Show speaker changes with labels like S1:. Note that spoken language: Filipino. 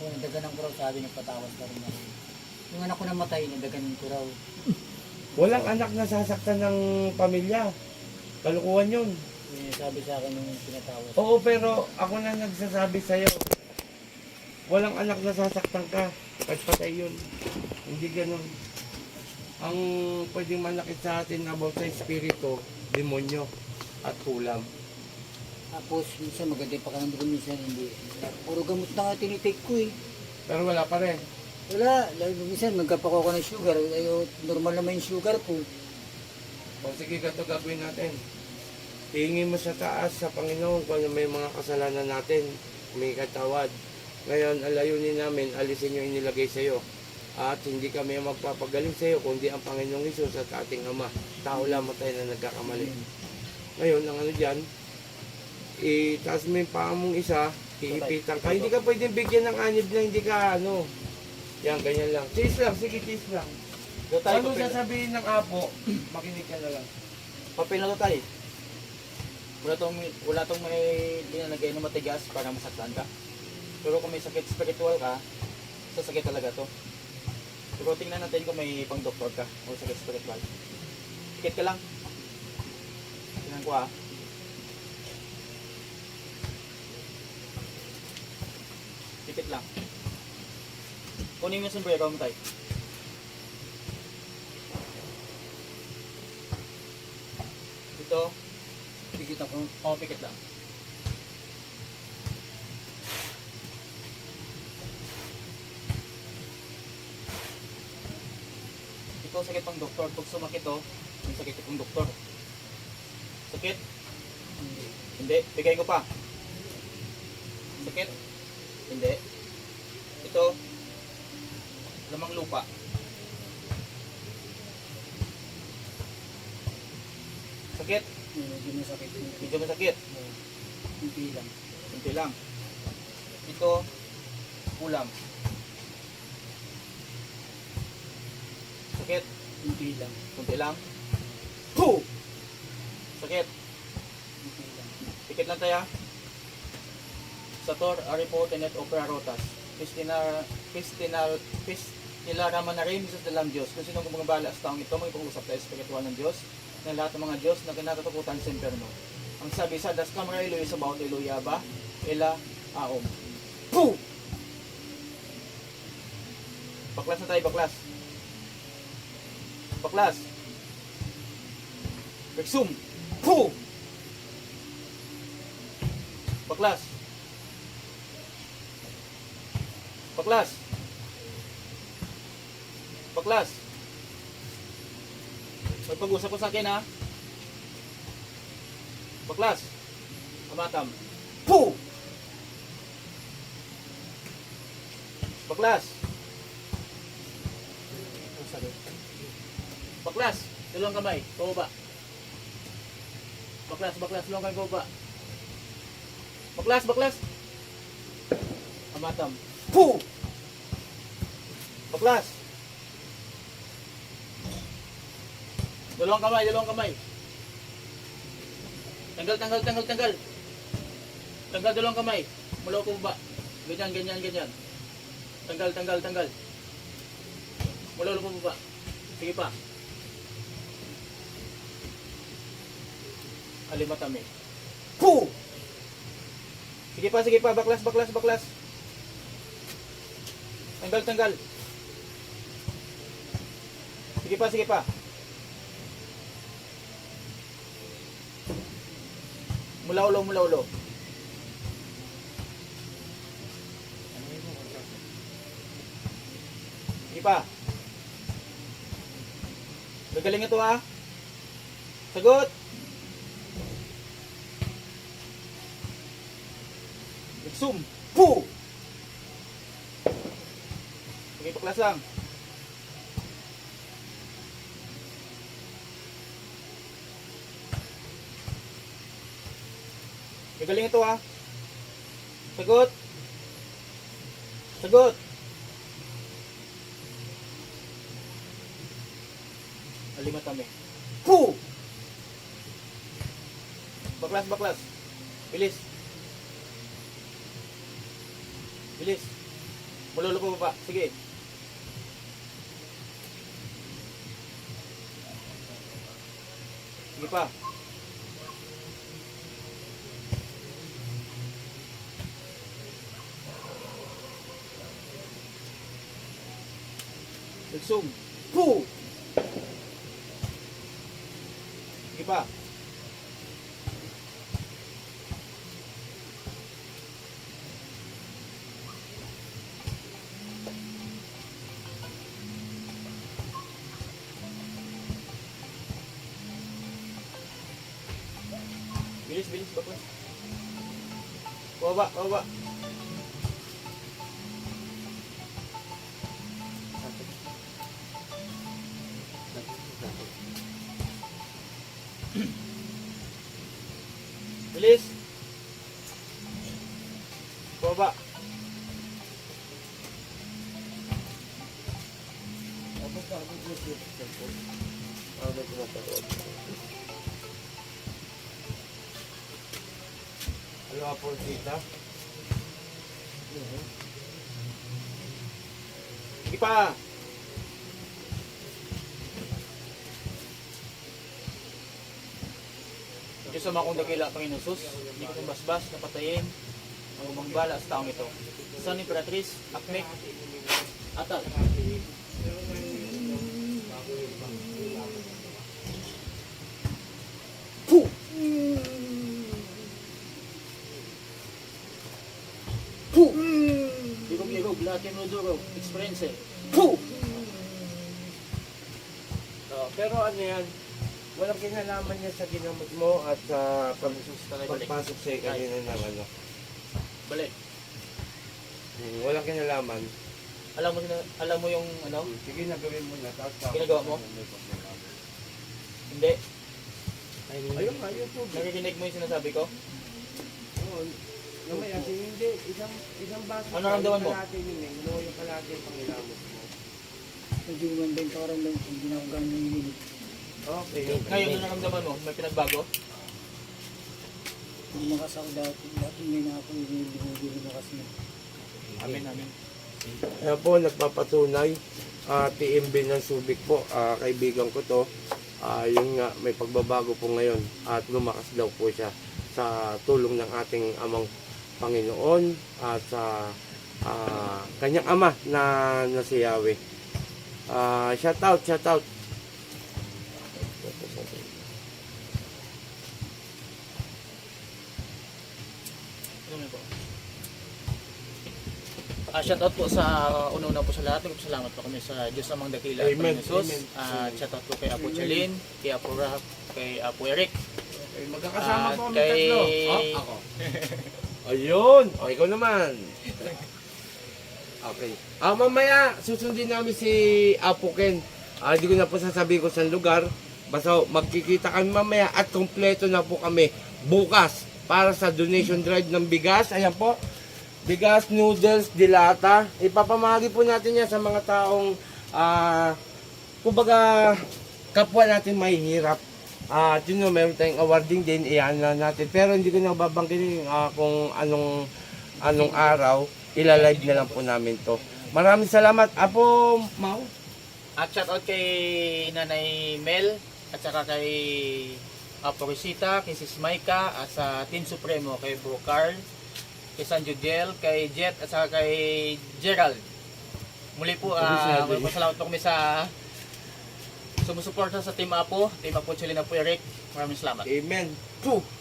S1: ko, nadaganan ko raw sabi, nagpatawas ka rin ako. Yung anak ko namatay, nadaganan ko raw.
S2: Walang anak na sasaktan ng pamilya. Kalukuhan yun.
S1: Eh, sabi sa akin nung pinatawas.
S2: Oo, pero ako na nagsasabi sa'yo. Walang anak na sasaktan ka. Kahit patay yun. Hindi ganun. Ang pwedeng manakit sa atin about sa espiritu, demonyo at kulam.
S1: Tapos, minsan maganda yung pakiramdam minsan hindi. Puro gamot na nga tinitake ko eh.
S2: Pero wala pa rin.
S1: Wala, lalo minsan magkapako ko ng sugar. Ayo, normal naman yung sugar ko.
S2: O sige, ganito gagawin natin. Tingin mo sa taas sa Panginoon kung ano may mga kasalanan natin. May katawad. Ngayon, alayunin namin, alisin yung inilagay sa iyo. At hindi kami magpapagaling sa iyo, kundi ang Panginoong Isus at ating Ama. Tao lamang tayo na nagkakamali. Ngayon, ang ano dyan, itaas mo yung paa mong isa, iipitan ka. Hindi ka pwedeng bigyan ng anib na hindi ka ano. Yan, ganyan lang. Cheese lang, sige, cheese lang.
S3: Do tayo
S2: Ano sasabihin ng apo? Makinig ka na lang.
S3: Papel na do tayo. Wala tong wala tong may linalagay na matigas para masaktan ka. Pero kung may sakit spiritual ka, sasakit talaga to. Pero tingnan natin kung may pang doktor ka o sakit spiritual. Tikit ka lang. Tingnan ko ah. Lang. Kunin mo yung sombrero mo tayo. Ito,
S1: Pikit ako.
S3: oh, pikit lang. Ito sakit pang doktor. Pag sumakit to, may sakit itong doktor. Sakit?
S1: Hindi.
S3: Hindi. Bigay ko pa. Sakit? Hindi. Ito, lamang lupa. Sakit?
S1: Medyo masakit.
S3: Medyo masakit.
S1: Hindi lang.
S3: Kunti lang. Ito, ulam. Sakit.
S1: Hindi lang.
S3: Kunti lang. Puh! Sakit.
S1: Hindi lang.
S3: Pikit lang tayo. Sator, Aripo, Tenet, Opera, Rotas. Pistina, Pistina, Pistina, Rama na rin, Jesus dalam Diyos. Kung sino mga bala sa taong ito, may pag-usap tayo spiritual ng Diyos, ng lahat ng mga Diyos na kinatatakutan sa impyerno. Ang sabi sa Das Kamara Iloy sa bawat Iloya ba, Ela, Aom. Puh! Baklas na tayo, baklas. Baklas. Rexum. Puh! Baklas. Baklas. Baklas. May pag-usap ko sa akin ha. Baklas. Amatam. Puh! Baklas. Baklas. Dalawang kamay. Pababa. Baklas, baklas. Dalawang kamay pababa. Baklas, baklas. Amatam. Puh! Baklas. Dalawang kamay, dalawang kamay. Tanggal, tanggal, tanggal, tanggal. Tanggal dalawang kamay. Mula ko ba? Ganyan, ganyan, ganyan. Tanggal, tanggal, tanggal. Mula ko ba? Sige pa. Alimatami. Puh! Sige pa, sige pa. Baklas, baklas, baklas. Tanggal, tanggal. Sige pa, sige pa. Mula ulo, mula ulo. Sige pa. Gagaling ito ha. Sagot. Zoom. Puh! Sige, paklas lang. Gagaling ito ha. Sagot. Sagot. Alimat kami. Puh! Baklas, baklas. Bilis. Bilis. Maluluko pa. Sige. Sige pa. Lugsong. Puh! Pa. Bilis, bilis, bakla. Baba, baba.
S2: Ano nga po, tita?
S3: Sige pa. Diyos sa mga dakila, Panginoon Sus, hindi ko basbas, napatayin, ang umang bala sa taong ito. Sa ni Imperatriz, Akmek, Atal. Puh! Puh! Nuduro, experience eh. Puh!
S2: Oh, pero ano yan, walang kinalaman niya sa ginamot mo at sa pag pagpasok sa kanina ng ano.
S3: Balik.
S2: Hmm, walang kinalaman.
S3: Alam mo, sina- alam mo yung ano?
S2: Sige na, gawin mo na. Tapos
S3: Ginagawa mo? Hindi.
S2: Ayun nga, yun po.
S3: Naririnig mo yung sinasabi ko?
S2: Oo. Namaya, sige, hindi. Isang, isang baso.
S3: Ano naramdaman mo?
S2: Kalahati yun eh. Ano yung kalahati yung pangilamot mo.
S1: Medyo ganda yung pakiramdam ko. Hindi na ako gano'n nanginginig.
S2: Okay,
S3: Ngayon, ano naramdaman mo? May pinagbago?
S1: Hindi nakas ako dati. Dati may na ako hindi na kasi.
S3: Amin, amin.
S2: Kaya po, nagpapatunay. Uh, TMB ng Subic po. Ah, kaibigan ko to. Ah, yun nga, may pagbabago po ngayon. At lumakas daw po siya sa tulong ng ating amang Panginoon at sa ah, kanyang ama na, na si Yahweh. Ah, shout out, shout out.
S3: Po? Ah, shout out po sa una-una po sa lahat. Nagpasalamat po kami sa Diyos namang dakila at
S2: Amen,
S3: Panginoon Jesus.
S2: amen.
S3: Ah, shout out po kay Apo Chalin, kay Apo Rap, kay Apo Eric.
S2: Magkakasama
S3: At
S2: po kami
S3: kay-
S2: tatlo. Oh, ako. Ayun. O, ikaw naman. Okay. Ah, mamaya, susundin namin si Apo Ken. Ah, hindi ko na po sasabihin kung saan lugar. Basta magkikita kami mamaya at kompleto na po kami bukas para sa donation drive ng bigas. Ayan po. Bigas, noodles, dilata. Ipapamahagi po natin yan sa mga taong ah, kumbaga kapwa natin mahihirap. Ah, uh, yun know, meron tayong awarding din, iyan na natin. Pero hindi ko na babanggitin ah, kung anong anong araw, ilalive na lang po namin to. Maraming salamat. Apo, Mau.
S3: At shout out kay Nanay Mel at saka kay Apo Risita, kay Sis Maika, at sa Team Supremo kay Bro Carl, kay San Jodiel, kay Jet at saka kay Gerald. Muli po, uh,
S2: Sabi.
S3: pasalamat po kami sa sumusuporta sa Team Apo, Team Apo Chilina po Eric. Maraming salamat.
S2: Amen. True.